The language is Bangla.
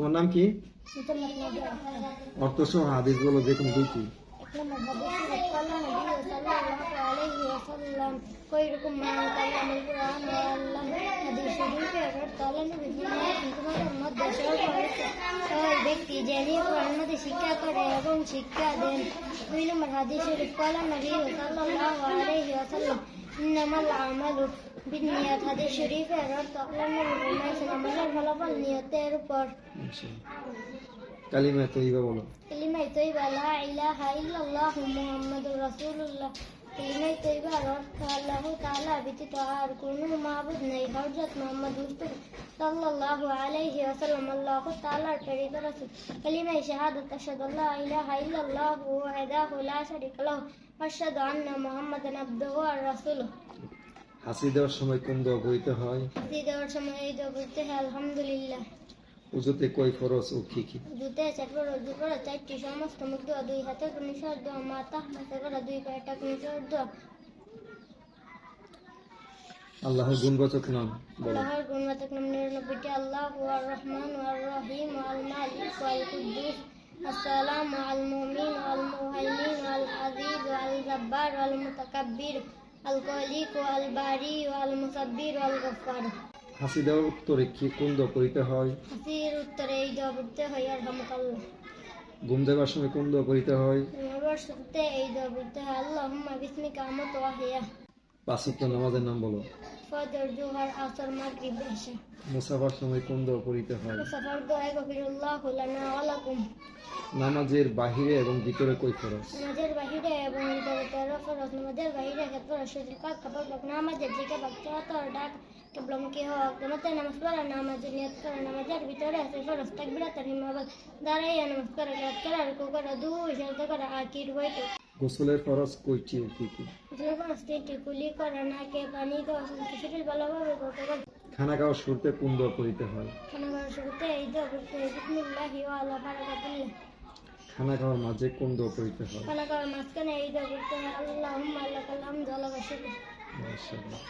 তোমার নাম কি? অর্থসহ হাদিসগুলো যে কোনো দুটি ব্যক্তি যিনি কোরআনতে শিক্ষা করে এবং শিক্ষা দেন দুই নম্বর হাদিস বিনিয়ত হাদিস শরীফের অর্থ নামাজের ফলাফল নিয়তের উপর। আচ্ছা। কালিমা তৈবা বলো। কালিমা তৈবা লা ইলাহা ইল্লাল্লাহ মুহাম্মাদুর রাসূলুল্লাহ। কালিমা তৈবা অর্থ আল্লাহ তাআলা ব্যতীত আর কোনো মাবুদ নেই। হযরত মুহাম্মদ মুস্তাফা সাল্লাল্লাহু আলাইহি ওয়াসাল্লাম আল্লাহ তাআলার প্রেরিত রাসূল। কালিমা শাহাদাত আশহাদু আল্লা ইলাহা ইল্লাল্লাহ ওয়াহদাহু লা শারীকা লাহু। আশহাদু আন্না মুহাম্মাদান আবদুহু ওয়া রাসূলুহু। হাসি দেওয়ার সময় কোন দোয়া পড়িতে হয় হাসি দেওয়ার সময় এই দোয়া পড়তে হয় আলহামদুলিল্লাহ উজুতে কয় ফরজ ও কি কি জুতে চারবার রোজু করা চারটি সমস্ত মুখ দোয়া দুই হাতে কুনিশর দোয়া মাথা হাতে করা দুই পায়েটা কুনিশর দোয়া আল্লাহর গুণবাচক নাম বলো আল্লাহর গুণবাচক নাম নিরানব্বইটি আল্লাহ ওয়ার রহমান ওয়ার রহিম ওয়াল মালিক ওয়াল কুদ্দুস السلام على المؤمن والمهيمن والعزيز والجبار والمتكبر আলকোহলিক ওয়াল বারি হাসি দেওয়ার উত্তরে কি কোন দোয়া হয়? হাসির উত্তরে এই দোয়া পড়তে হয় আর ঘুম সময় কোন দোয়া হয়? ঘুমাবার এই দোয়া পড়তে হয় আল্লাহুম্মা বিসমিকা ওয়াহিয়া। পাঁচ নামাজের নাম বলো। ফজর জোহর আসর মাগরিব ইশা মুসাফার সময় কোন দোয়া হয়। মুসাফার দোয়া লানা নামাজের বাহিরে এবং ভিতরে কই ফরজ নামাজের বাহিরে এবং ফরজ নামাজের বাহিরে ক্ষেত্রে শরীর পাক কাপড় পাক নামাজের দিকে বাচ্চা তোর ডাক কেবলম কি হোক তোমাতে নামাজ পড়া নামাজের নিয়ত করে নামাজের ভিতরে আছে ফরজ তাকবিরা তারহিম আবার দাঁড়াইয়া নামাজ করে রাত করে আর কো দুই সাজদা করে আর কি? গোসলের ফরজ কইটি ও কি কি যে ফরজ তিনটি কুলি করে নাকে পানি দেওয়া শরীর ভালোভাবে করতে পারে খানা খাওয়ার শুরুতে কোন দোয়া পড়িতে হয়। খানা খাওয়ার শুরুতে এই করতে হয় বিসমিল্লাহি ওয়া আলা বারাকাতুল্লাহ। খানা খাওয়ার মাঝে কোন দোয়া পড়তে হয়? খানা খাওয়ার মাঝখানে এই দোয়া পড়তে হয় আল্লাহুম্মা লাকাল হামদু ওয়া লাকাল শুকর মাশাআল্লাহ।